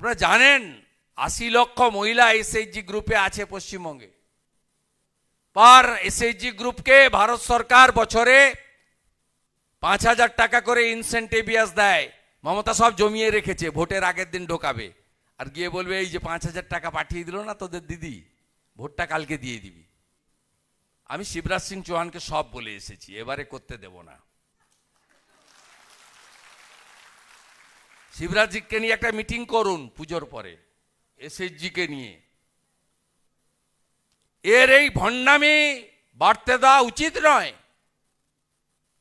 আপনারা জানেন, আশি লক্ষ মহিলা এসএইচজি গ্রুপে আছে পশ্চিমবঙ্গে। পার এসএইচজি গ্রুপকে ভারত সরকার বছরে পাঁচ হাজার টাকা করে ইনসেন্টিভিয়াস দেয়। মমতা সব জমিয়ে রেখেছে, ভোটের আগের দিন ঢোকাবে। আর গিয়ে বলবে, এই যে পাঁচ হাজার টাকা পাঠিয়ে দিল না তোদের দিদি, ভোটটা কালকে দিয়ে দিবি। আমি শিবরাজ সিং চৌহানকে সব বলে এসেছি, এবারে করতে দেব না। শিবরাজজিকে নিয়ে একটা মিটিং করুন পুজোর পরে, এসএসজিকে নিয়ে। এর এই ভণ্ডামি বাড়তে দেওয়া উচিত নয়।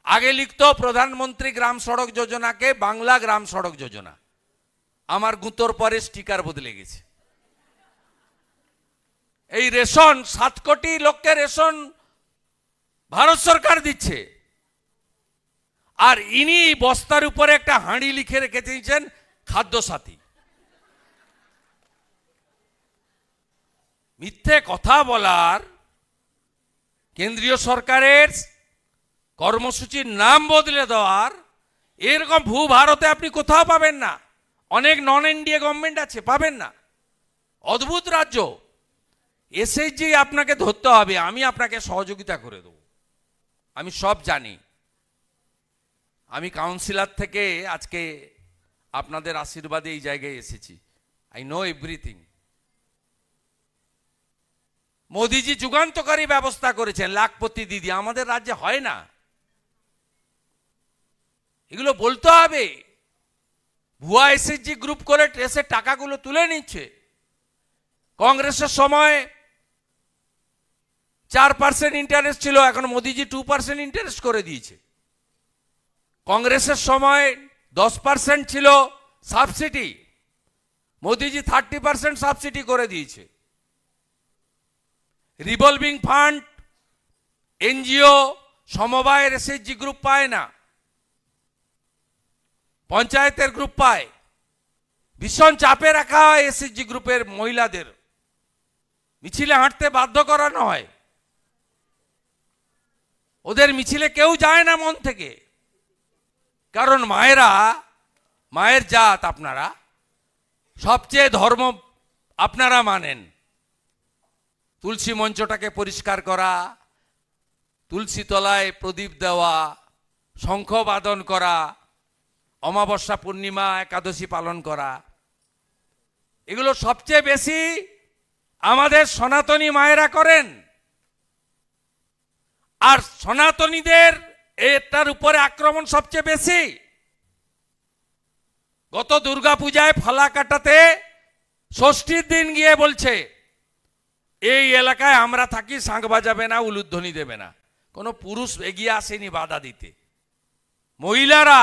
আগে লিখত প্রধানমন্ত্রী গ্রাম সড়ক যোজনাকে বাংলা গ্রাম সড়ক যোজনা। আমার গুঁতোর পরে স্টিকার বদলে গেছে। এই রেশন, সাত কোটি লোককে রেশন ভারত সরকার দিচ্ছে। আর ইনি বস্তার উপরে একটা হাঁড়ি লিখে রেখে দিয়েছেন খাদ্য সাথী মিথ্যে কথা বলার কেন্দ্রীয় সরকারের কর্মসূচির নাম বদলে দেওয়ার, এরকম ভূ ভারতে আপনি কোথাও পাবেন না। অনেক নন এনডিএ গভর্নমেন্ট আছে, পাবেন না। অদ্ভুত রাজ্য। এসএইচজি আপনাকে ধরতে হবে, আমি আপনাকে সহযোগিতা করে দেবো। আমি সব জানি। আমি কাউন্সিলর থেকে আজকে আপনাদের আশীর্বাদে এই জায়গায় এসেছি। আই নো এভরিথিং মোদিজি যুগান্তকারী ব্যবস্থা করেছেন, লাখপতি দিদি। আমাদের রাজ্যে হয় না। এগুলো বলতে হবে। ভুয়া এসএসজি গ্রুপ করে ট্রেসের টাকাগুলো তুলে নিচ্ছে। কংগ্রেসের সময় চার পার্সেন্ট ইন্টারেস্ট ছিল, এখন মোদিজি টু পার্সেন্ট ইন্টারেস্ট করে দিয়েছে। কংগ্রেসের সময় দশ পার্সেন্ট ছিল সাবসিডি মোদিজি থার্টি পার্সেন্ট সাবসিডি করে দিয়েছে। রিভলভিং ফান্ড এনজিও, সমবায়ের এসএসজি গ্রুপ পায় না। পঞ্চায়েতের গ্রুপ পায়। ভীষণ চাপে রাখা হয় এসএসজি গ্রুপের মহিলাদের। মিছিলে হাঁটতে বাধ্য করানো হয়। ওদের মিছিলে কেউ যায় না মন থেকে। কারণ মায়েরা, মায়ের জাত আপনারা, সবচেয়ে ধর্ম আপনারা মানেন। তুলসী মঞ্চটাকে পরিষ্কার করা, তুলসী তলায় প্রদীপ দেওয়া, শঙ্খ বাদন করা, অমাবস্যা পূর্ণিমা একাদশী পালন করা। এগুলো সবচেয়ে বেশি আমাদের সনাতনী মায়েরা করেন। আর সনাতনীদের এটার উপরে আক্রমণ সবচেয়ে বেশি। গত দুর্গাপূজায় ফালা কাটাতে ষষ্ঠীর দিন গিয়ে বলছে, এই এলাকায় আমরা থাকি শাঁখ বাজাবে না, উলুধ্বনি দেবে না। কোনো পুরুষ এগিয়ে আসেনি বাধা দিতে। মহিলারা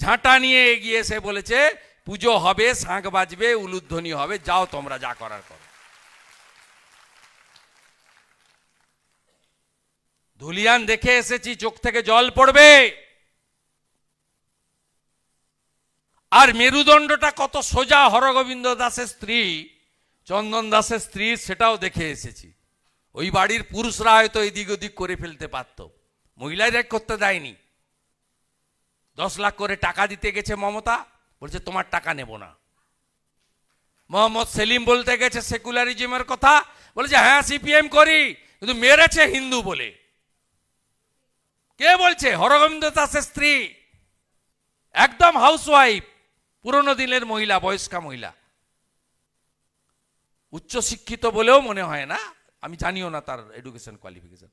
ঝাঁটা নিয়ে এগিয়ে এসে বলেছে, পুজো হবে শাঁখ বাজবে, উলুধ্বনি হবে, যাও তোমরা যা করার করো। ধুলিয়ান দেখে এসেছি, চোখ থেকে জল পড়বে। আর মেরুদণ্ডটা কত সোজা হরগোবিন্দ দাসের স্ত্রী, চন্দন দাসের স্ত্রী, সেটাও দেখে এসেছি। ওই বাড়ির পুরুষরা হয়তো এদিক ওদিক করে ফেলতে পারত। মহিলারা করতে দেয়নি। দশ লাখ করে টাকা দিতে গেছে মমতা, বলছে, তোমার টাকা নেব না। মোহাম্মদ সেলিম বলতে গেছে, সেকুলারিজমের কথা। বলেছে হ্যাঁ সিপিএম করি, কিন্তু মেরেছে হিন্দু বলে। কে বলছে? হরগোবিন্দ দাসের স্ত্রী। একদম হাউসওয়াইফ পুরনো দিনের মহিলা, বয়স্কা মহিলা। উচ্চ শিক্ষিত বলেও মনে হয় না, আমি জানিও না তার এডুকেশন কোয়ালিফিকেশন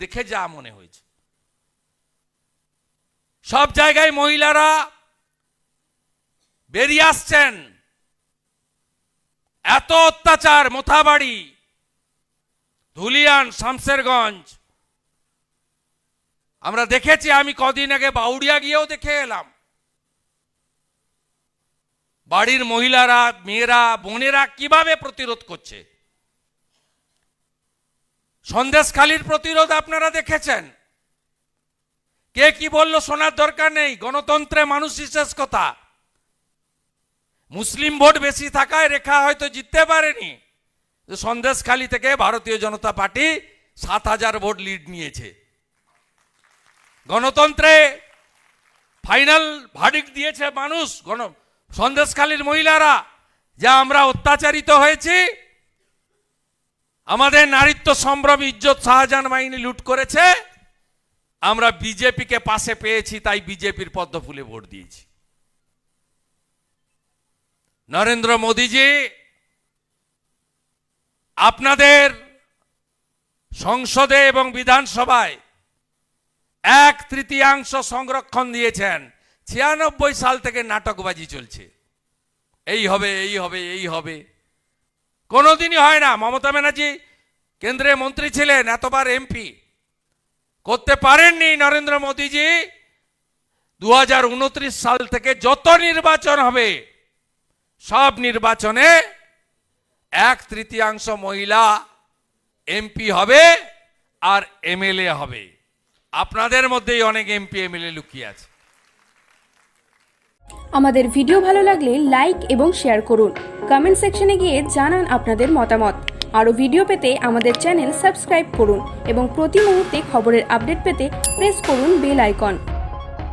দেখে যা মনে হয়েছে। সব জায়গায় মহিলারা বেরিয়ে আসছেন। এত অত্যাচার, মোথাবাড়ি, ধুলিয়ান, শামসেরগঞ্জ। আমরা দেখেছি, আমি কদিন আগে বাউড়িয়া গিয়েও দেখে এলাম। বাড়ির মহিলারা, মেয়েরা, বোনেরা কীভাবে প্রতিরোধ করছে? সন্দেশখালির প্রতিরোধ আপনারা দেখেছেন? কে কি বলল শোনার দরকার নেই, গণতন্ত্রে মানুষ শেষ কথা। মুসলিম ভোট বেশি থাকায় রেখা হয়তো জিততে পারেনি। সন্দেশখালি থেকে ভারতীয় জনতা পার্টি সাত হাজার ভোট লিড নিয়েছে। গণতন্ত্রে ফাইনাল ভার্ডিক্ট দিয়েছে মানুষ, গণ, সন্দেশখালীর মহিলারা, যা আমরা অত্যাচারিত হয়েছি। আমাদের নারীত্ব সম্ভ্রম ইজ্জত শাহজাহান বাহিনী লুট করেছে। আমরা বিজেপিকে পাশে পেয়েছি, তাই বিজেপির পদ্ম ফুলে ভোট দিয়েছি। নরেন্দ্র মোদীজি, আপনাদের সংসদে এবং বিধানসভায় এক তৃতীয়াংশ সংরক্ষণ দিয়েছেন। ছিয়ানব্বই সাল থেকে নাটকবাজি চলছে। এই হবে এই হবে এই হবে। কোনোদিনই হয় না, মমতা ব্যানার্জি কেন্দ্রের মন্ত্রী ছিলেন, এতবার এমপি। করতে পারেননি নরেন্দ্র মোদীজি। দু হাজার উনত্রিশ সাল থেকে যত নির্বাচন হবে, সব নির্বাচনে এক তৃতীয়াংশ মহিলা এমপি হবে আর এমএলএ হবে। আপনাদের মধ্যেই অনেক এমপি এমএলএ লুকিয়ে আছে। আমাদের ভিডিও ভালো লাগলে লাইক এবং শেয়ার করুন। কমেন্ট সেকশনে গিয়ে জানান আপনাদের মতামত। আরও ভিডিও পেতে আমাদের চ্যানেল সাবস্ক্রাইব করুন এবং প্রতি মুহূর্তে খবরের আপডেট পেতে প্রেস করুন বেল আইকন।